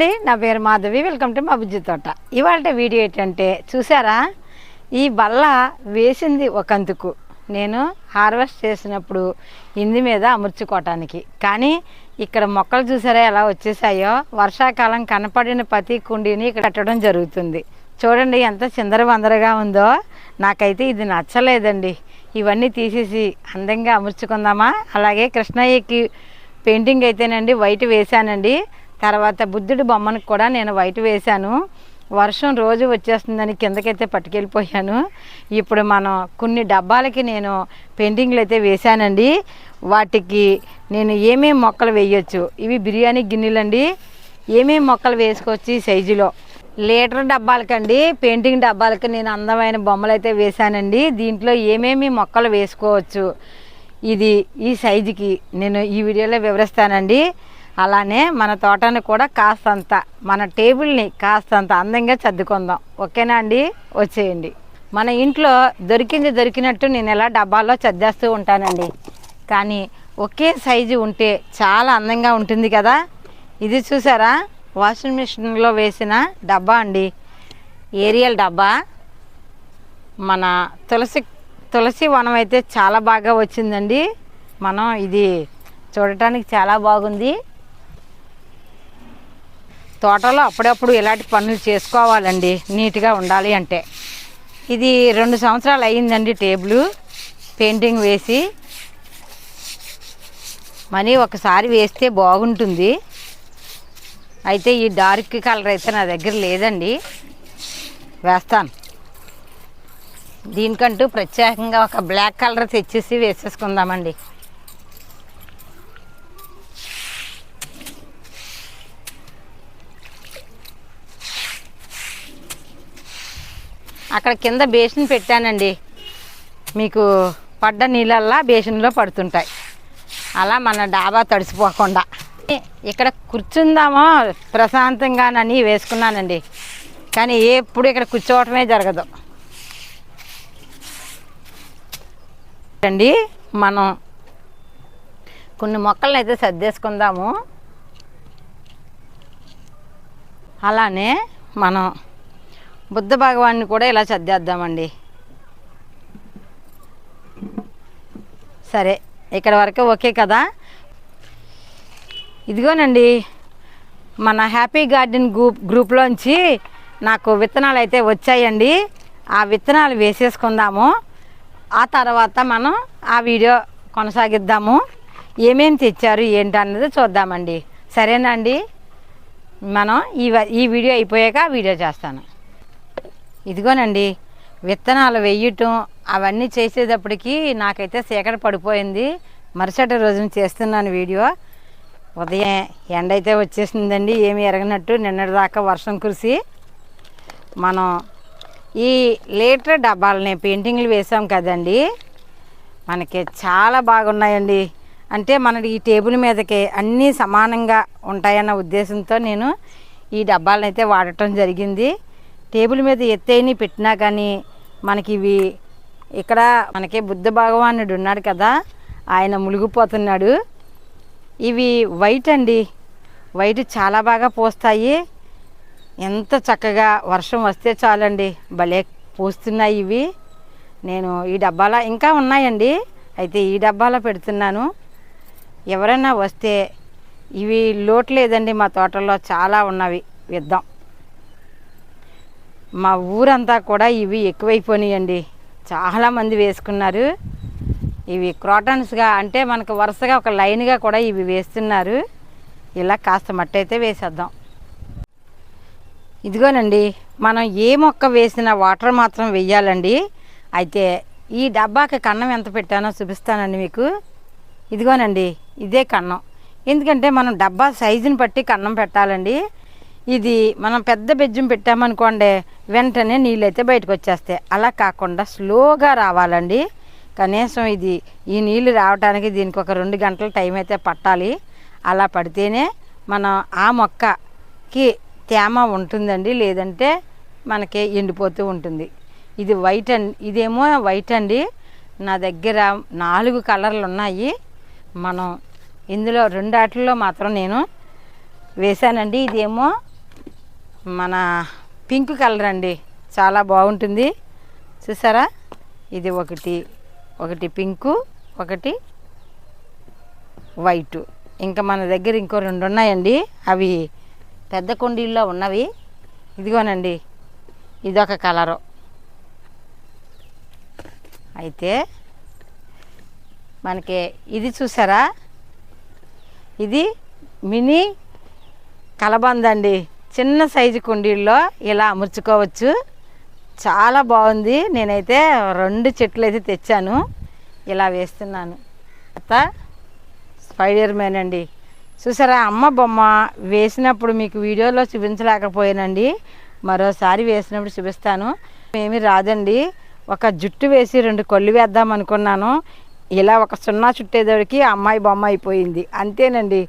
అండి నా పేరు మాధవి. వెల్కమ్ టు మా బుజ్జి తోట. ఇవాళ వీడియో ఏంటంటే చూసారా ఈ బల్ల వేసింది ఒకందుకు. నేను హార్వెస్ట్ చేసినప్పుడు ఇంది మీద అమర్చుకోవటానికి కానీ ఇక్కడ మొక్కలు చూసారా ఎలా వచ్చేసాయో? వర్షాకాలం కనపడిన ప్రతి కుండీని ఇక్కడ కట్టడం జరుగుతుంది. చూడండి ఎంత చిందర వందరగా ఉందో. నాకైతే ఇది నచ్చలేదండి. ఇవన్నీ తీసేసి అందంగా అమర్చుకుందామా? అలాగే కృష్ణయ్యకి పెయింటింగ్ అయితేనండి వైట్ వేశానండి. తర్వాత బుద్ధుడి బొమ్మను కూడా నేను వైట్ వేశాను. వర్షం రోజు వచ్చేస్తుందని కిందకైతే పట్టుకెళ్ళిపోయాను. ఇప్పుడు మనం కొన్ని డబ్బాలకి నేను పెయింటింగ్లు అయితే వేశానండి. వాటికి నేను ఏమేమి మొక్కలు వేయొచ్చు? ఇవి బిర్యానీ గిన్నెలండి. ఏమేమి మొక్కలు వేసుకోవచ్చు ఈ సైజులో? లీటర్ డబ్బాలకండి. పెయింటింగ్ డబ్బాలకి నేను అందమైన బొమ్మలు అయితే వేశానండి. దీంట్లో ఏమేమి మొక్కలు వేసుకోవచ్చు? ఇది ఈ సైజుకి నేను ఈ వీడియోలో వివరిస్తానండి. అలానే మన తోటని కూడా కాస్తంత మన టేబుల్ని కాస్తంత అందంగా సర్దుకుందాం. ఓకేనా అండి? వచ్చేయండి. మన ఇంట్లో దొరికింది దొరికినట్టు నేను ఎలా డబ్బాల్లో సర్దేస్తూ ఉంటానండి. కానీ ఒకే సైజు ఉంటే చాలా అందంగా ఉంటుంది కదా. ఇది చూసారా? వాషింగ్ మిషన్లో వేసిన డబ్బా అండి. ఏరియల్ డబ్బా. మన తులసి తులసి వనం అయితే చాలా బాగా వచ్చిందండి. మనం ఇది చూడటానికి చాలా బాగుంది. తోటలో అప్పుడప్పుడు ఇలాంటి పనులు చేసుకోవాలండి నీట్గా ఉండాలి అంటే. ఇది రెండు సంవత్సరాలు అయ్యిందండి టేబుల్ పెయింటింగ్ వేసి. మనీ ఒకసారి వేస్తే బాగుంటుంది. అయితే ఈ డార్క్ కలర్ అయితే నా దగ్గర లేదండి. వేస్తాను. దీనికంటూ ప్రత్యేకంగా ఒక బ్లాక్ కలర్ తెచ్చేసి వేసేసుకుందామండి. అక్కడ కింద బేసిన్ పెట్టానండి. మీకు పడ్డ నీళ్ళల్లా బేసిన్లో పడుతుంటాయి. అలా మన డాబా తడిసిపోకుండా. ఇక్కడ కూర్చుందామో ప్రశాంతంగానని వేసుకున్నానండి. కానీ ఎప్పుడు ఇక్కడ కూర్చోవటమే జరగదు. అండి మనం కొన్ని మొక్కలను అయితే సర్దేసుకుందాము. అలానే మనం బుద్ధ భగవాన్ని కూడా ఇలా సర్దేద్దామండి. సరే ఇక్కడ వరకు ఓకే కదా? ఇదిగోనండి మన హ్యాపీ గార్డెన్ గ్రూప్ గ్రూప్లోంచి నాకు విత్తనాలు అయితే వచ్చాయండి. ఆ విత్తనాలు వేసేసుకుందాము. ఆ తర్వాత మనం ఆ వీడియో కొనసాగిద్దాము. ఏమేమి తెచ్చారు ఏంటి అన్నది చూద్దామండి. సరేనండి మనం ఈ వ- ఈ వీడియో అయిపోయాక వీడియో చేస్తాను. ఇదిగోనండి విత్తనాలు వేయటం అవన్నీ చేసేటప్పటికి నాకైతే సీకట పడిపోయింది. మరుసటి రోజున చేస్తున్నాను వీడియో. ఉదయం ఎండ అయితే వచ్చేసిందండి ఏమి ఎరగనట్టు నిన్నటి దాకా వర్షం కురిసి. మనం ఈ లీటర్ డబ్బాలని పెయింటింగ్లు వేసాం కదండి మనకి చాలా బాగున్నాయండి. అంటే మన ఈ టేబుల్ మీదకి అన్నీ సమానంగా ఉంటాయన్న ఉద్దేశంతో నేను ఈ డబ్బాలను అయితే వాడటం జరిగింది. టేబుల్ మీద ఎత్తైన పెట్టినా కానీ మనకి ఇవి ఇక్కడ మనకి బుద్ధ భగవానుడు ఉన్నాడు కదా ఆయన మునిగిపోతున్నాడు. ఇవి వైట్ అండి. వైట్ చాలా బాగా పోస్తాయి. ఎంత చక్కగా వర్షం వస్తే చాలండి. భలే పూస్తున్నాయి ఇవి. నేను ఈ డబ్బాలో ఇంకా ఉన్నాయండి. అయితే ఈ డబ్బాలో పెడుతున్నాను. ఎవరైనా వస్తే ఇవి లోటు లేదండి మా తోటలో చాలా ఉన్నవి. విద్దాం. మా ఊరంతా కూడా ఇవి ఎక్కువైపోయినాయండి. చాలామంది వేసుకున్నారు. ఇవి క్రాటన్స్గా అంటే మనకు వరుసగా ఒక లైన్గా కూడా ఇవి వేస్తున్నారు. ఇలా కాస్త మట్టి అయితే వేసేద్దాం. ఇదిగోనండి మనం ఏ మొక్క వేసినా వాటర్ మాత్రం వెయ్యాలండి. అయితే ఈ డబ్బాకి కన్నం ఎంత పెట్టానో చూపిస్తానండి మీకు. ఇదిగోనండి ఇదే కన్నం. ఎందుకంటే మనం డబ్బా సైజుని బట్టి కన్నం పెట్టాలండి. ఇది మనం పెద్ద బెజ్జం పెట్టామనుకోండి వెంటనే నీళ్ళైతే బయటకు వచ్చేస్తాయి అలా కాకుండా స్లోగా రావాలండి. కనీసం ఇది ఈ నీళ్ళు రావడానికి దీనికి ఒక రెండు గంటల టైం అయితే పట్టాలి. అలా పడితేనే మనం ఆ మొక్కకి తేమ ఉంటుందండి లేదంటే మనకి ఎండిపోతూ ఉంటుంది. ఇది వైట్ అండి ఇదేమో వైట్ అండి. నా దగ్గర నాలుగు కలర్లు ఉన్నాయి మనం ఇందులో రెండాటిల్లో మాత్రం నేను వేశానండి. ఇదేమో మన పింక్ కలర్ అండి. చాలా బాగుంటుంది. చూసారా? ఇది ఒకటి ఒకటి పింకు ఒకటి వైటు. ఇంకా మన దగ్గర ఇంకో రెండు ఉన్నాయండి. అవి పెద్ద కుండీల్లో ఉన్నవి. ఇదిగోనండి. ఇదొక కలరు. అయితే మనకి ఇది చూసారా? ఇది మినీ కలబంద అండి. చిన్న సైజు కుండీల్లో ఇలా అమర్చుకోవచ్చు. చాలా బాగుంది. నేనైతే రెండు చెట్లు అయితే తెచ్చాను. ఇలా వేస్తున్నాను. అత్త స్పైడర్ మ్యాన్ అండి. చూసారా అమ్మ బొమ్మ వేసినప్పుడు మీకు వీడియోలో చూపించలేకపోయానండి. మరోసారి వేసినప్పుడు చూపిస్తాను. ఏమీ రాదండి. ఒక జుట్టు వేసి రెండు కొళ్ళు వేద్దాం అనుకున్నాను. ఇలా ఒక సున్నా చుట్టేదోడికి అమ్మాయి బొమ్మ అయిపోయింది. అంతేనండి.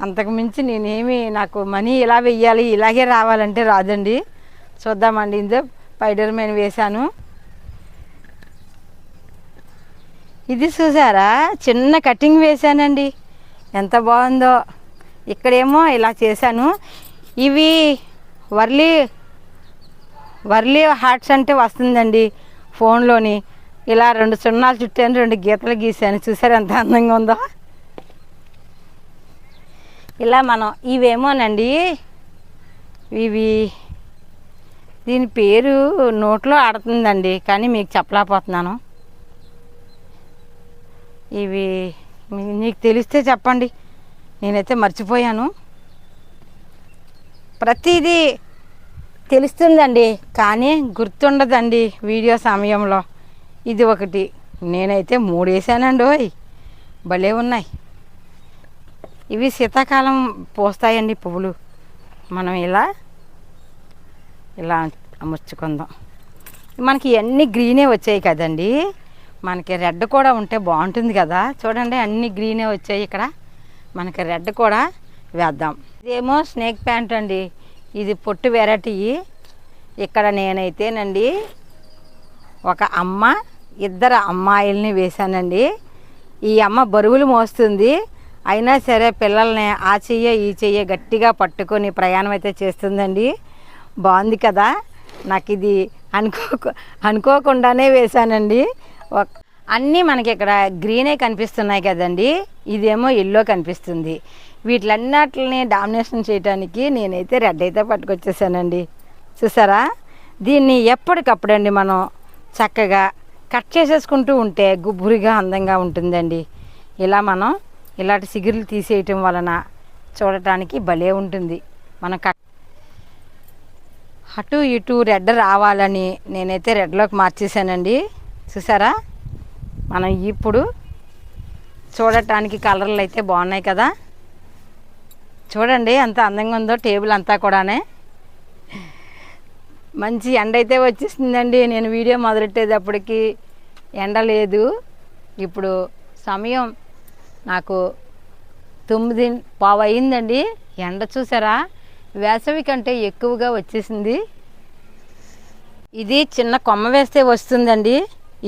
అంతకుమించి నేనేమి నాకు మనీ ఇలా వెయ్యాలి ఇలాగే రావాలంటే రాదండి. చూద్దామండి ఇందులో పైడర్ మ్యాన్ వేశాను. ఇది చూసారా? చిన్న కటింగ్ వేశానండి. ఎంత బాగుందో. ఇక్కడేమో ఇలా చేశాను. ఇవి వర్లీ వర్లీ హార్ట్స్ అంటే వస్తుందండి ఫోన్లోని. ఇలా రెండు సున్నాలు చుట్టాను రెండు గీతలు గీశాను. చూసారు ఎంత అందంగా ఉందో? ఇలా మనం ఇవేమోనండి? ఇవి దీని పేరు నోట్లో ఆడుతుందండి కానీ మీకు చెప్పలేకపోతున్నాను. ఇవి నీకు తెలిస్తే చెప్పండి. నేనైతే మర్చిపోయాను. ప్రతిదీ తెలుస్తుందండి కానీ గుర్తుండదండి వీడియో సమయంలో. ఇది ఒకటి. నేనైతే మూడేసానండి ఓయ్ భలే ఉన్నాయి. ఇవి శీతాకాలం పోస్తాయండి పువ్వులు. మనం ఇలా ఇలా అమర్చుకుందాం. మనకి అన్ని గ్రీనే వచ్చాయి కదండి. మనకి రెడ్ కూడా ఉంటే బాగుంటుంది కదా. చూడండి అన్ని గ్రీనే వచ్చాయి ఇక్కడ. మనకి రెడ్ కూడా వేద్దాం. ఇదేమో స్నేక్ ప్యాంట్ అండి. ఇది పొట్టు వెరైటీ. ఇక్కడ నేనైతేనండి ఒక అమ్మ ఇద్దరు అమ్మాయిల్ని వేశానండి. ఈ అమ్మ బరువులు మోస్తుంది. అయినా సరే పిల్లల్ని ఆ చెయ్య ఈ చెయ్య గట్టిగా పట్టుకొని ప్రయాణం అయితే చేస్తుందండి. బాగుంది కదా? నాకు ఇది అనుకో అనుకోకుండానే వేశానండి. అన్నీ మనకి ఇక్కడ గ్రీనే కనిపిస్తున్నాయి కదండి. ఇదేమో ఎల్లో కనిపిస్తుంది. వీటిలన్నిటిని డామినేషన్ చేయడానికి నేనైతే రెడ్ అయితే పట్టుకొచ్చేసానండి. చూసారా? దీన్ని ఎప్పటికప్పుడండి మనం చక్కగా కట్ చేసేసుకుంటూ ఉంటే గుబురిగా అందంగా ఉంటుందండి. ఇలా మనం ఇలాంటి సిగురులు తీసేయటం వలన చూడటానికి భలే ఉంటుంది. మనం క అటు ఇటు రెడ్ రావాలని నేనైతే రెడ్లోకి మార్చేసానండి చూసారా? మనం ఇప్పుడు చూడటానికి కలర్లు అయితే బాగున్నాయి కదా. చూడండి ఎంత అందంగా ఉందో టేబుల్ అంతా కూడానే. మంచి ఎండ అయితే వచ్చేసిందండి. నేను వీడియో మొదలెట్టేటప్పటికి ఎండ లేదు. ఇప్పుడు సమయం నాకు తొమ్మిది పావు అయిందండి ఎండ చూసారా? వేసవి కంటే ఎక్కువగా వచ్చేసింది. ఇది చిన్న కొమ్మ వేస్తే వస్తుందండి.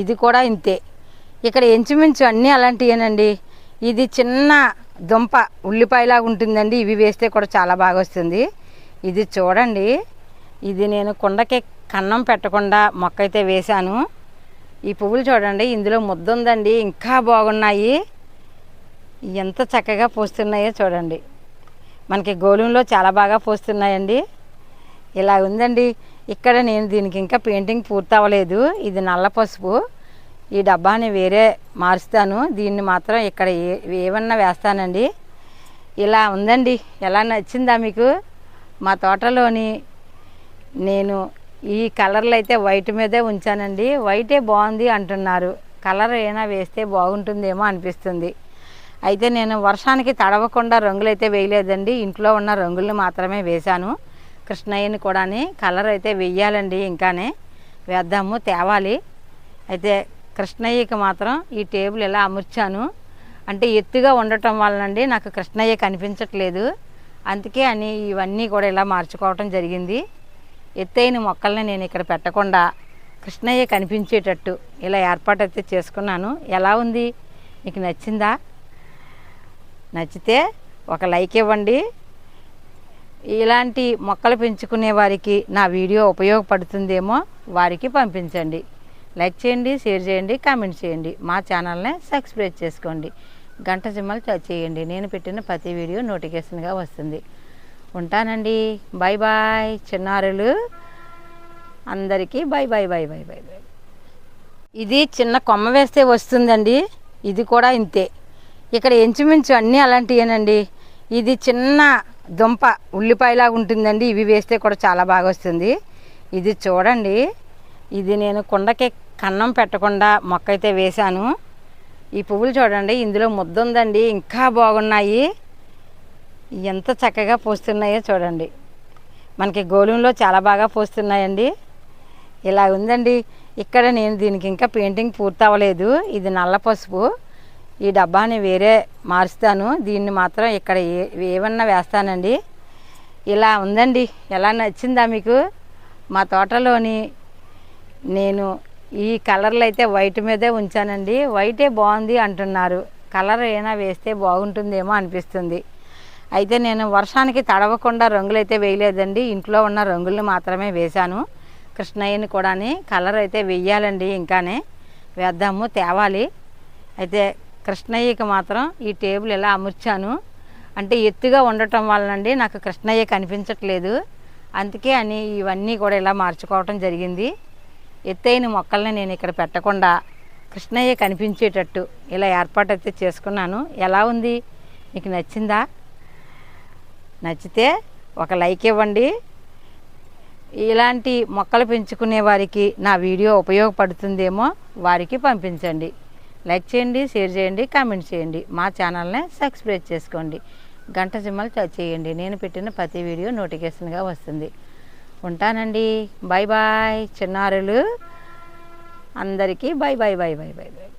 ఇది కూడా ఇంతే. ఇక్కడ ఇంచుమించు అన్నీ అలాంటివేనండి ఇది చిన్న దుంప ఉల్లిపాయలాగా ఉంటుందండి. ఇవి వేస్తే కూడా చాలా బాగా వస్తుంది. ఇది చూడండి. ఇది నేను కుండకి కన్నం పెట్టకుండా మొక్క అయితే వేశాను. ఈ పువ్వులు చూడండి ఇందులో ముద్ద ఉందండి ఇంకా బాగున్నాయి. ఎంత చక్కగా పూస్తున్నాయో చూడండి. మనకి గోళంలో చాలా బాగా పూస్తున్నాయండి. ఇలా ఉందండి. ఇక్కడ నేను దీనికి ఇంకా పెయింటింగ్ పూర్తి అవ్వలేదు ఇది నల్ల పసుపు. ఈ డబ్బాని వేరే మారుస్తాను. దీన్ని మాత్రం ఇక్కడ ఏ ఏమన్నా వేస్తానండి. ఇలా ఉందండి. ఎలా నచ్చిందా మీకు? మా తోటలోని నేను ఈ కలర్లు అయితే వైట్ మీదే ఉంచానండి. వైటే బాగుంది అంటున్నారు. కలర్ అయినా వేస్తే బాగుంటుందేమో అనిపిస్తుంది. అయితే నేను వర్షానికి తడవకుండా రంగులు అయితే వేయలేదండి. ఇంట్లో ఉన్న రంగులను మాత్రమే వేశాను. కృష్ణయ్యని కూడాని కలర్ అయితే వెయ్యాలండి ఇంకానే. వేద్దాము తేవాలి. అయితే కృష్ణయ్యకి మాత్రం ఈ టేబుల్ ఇలా అమర్చాను. అంటే ఎత్తుగా ఉండటం వలనండి నాకు కృష్ణయ్య కనిపించట్లేదు. అందుకే అని ఇవన్నీ కూడా ఇలా మార్చుకోవటం జరిగింది. ఎత్తైన మొక్కల్ని నేను ఇక్కడ పెట్టకుండా కృష్ణయ్య కనిపించేటట్టు ఇలా ఏర్పాటు అయితే చేసుకున్నాను. ఎలా ఉంది? మీకు నచ్చిందా? నచ్చితే ఒక లైక్ ఇవ్వండి. ఇలాంటి మొక్కలు పెంచుకునే వారికి నా వీడియో ఉపయోగపడుతుందేమో వారికి పంపించండి. లైక్ చేయండి షేర్ చేయండి కామెంట్ చేయండి. మా ఛానల్ని సబ్స్క్రైబ్ చేసుకోండి. గంట సిమ్మలు టచ్ చేయండి. నేను పెట్టిన ప్రతి వీడియో నోటిఫికేషన్గా వస్తుంది. ఉంటానండి. బాయ్ బాయ్ చిన్నారులు. అందరికీ bye bye bye bye bye bye. ఇది చిన్న కొమ్మ వేస్తే వస్తుందండి. ఇది కూడా ఇంతే. ఇక్కడ ఇంచుమించు అన్నీ అలాంటివేనండి ఇది చిన్న దుంప ఉల్లిపాయలాగా ఉంటుందండి. ఇవి వేస్తే కూడా చాలా బాగా వస్తుంది. ఇది చూడండి. ఇది నేను కుండకి కన్నం పెట్టకుండా మొక్క అయితే వేశాను. ఈ పువ్వులు చూడండి. ఇందులో ముద్ద ఉందండి ఇంకా బాగున్నాయి. ఎంత చక్కగా పూస్తున్నాయో చూడండి. మనకి గోళంలో చాలా బాగా పూస్తున్నాయండి. ఇలా ఉందండి. ఇక్కడ నేను దీనికి ఇంకా పెయింటింగ్ పూర్తి అవ్వలేదు ఇది నల్ల పసుపు. ఈ డబ్బాని వేరే మారుస్తాను. దీన్ని మాత్రం ఇక్కడ ఏ ఏమన్నా వేస్తానండి. ఇలా ఉందండి. ఎలా నచ్చిందా మీకు? మా తోటలోని నేను ఈ కలర్లు అయితే వైట్ మీదే ఉంచానండి. వైటే బాగుంది అంటున్నారు. కలర్ ఏమైనా వేస్తే బాగుంటుందేమో అనిపిస్తుంది. అయితే నేను వర్షానికి తడవకుండా రంగులు అయితే వేయలేదండి. ఇంట్లో ఉన్న రంగులను మాత్రమే వేశాను. కృష్ణయ్యని కూడాని కలర్ అయితే వెయ్యాలండి ఇంకానే వేద్దాము తేవాలి. అయితే కృష్ణయ్యకి మాత్రం ఈ టేబుల్ ఇలా అమర్చాను? అంటే ఎత్తుగా ఉండటం వలనండి నాకు కృష్ణయ్య కనిపించట్లేదు. అందుకే అని ఇవన్నీ కూడా ఇలా మార్చుకోవటం జరిగింది. ఎత్తైన మొక్కల్ని నేను ఇక్కడ పెట్టకుండా కృష్ణయ్య కనిపించేటట్టు ఇలా ఏర్పాటు అయితే చేసుకున్నాను. ఎలా ఉంది? మీకు నచ్చిందా? నచ్చితే ఒక లైక్ ఇవ్వండి. ఇలాంటి మొక్కలు పెంచుకునే వారికి నా వీడియో ఉపయోగపడుతుందేమో వారికి పంపించండి. లైక్ చేయండి షేర్ చేయండి కామెంట్ చేయండి. మా ఛానల్ని సబ్స్క్రైబ్ చేసుకోండి. గంట సింబల్ టచ్ చేయండి. నేను పెట్టిన ప్రతి వీడియో నోటిఫికేషన్గా వస్తుంది. ఉంటానండి. బాయ్ బాయ్ చిన్నారులు. అందరికీ bye bye bye bye bye bye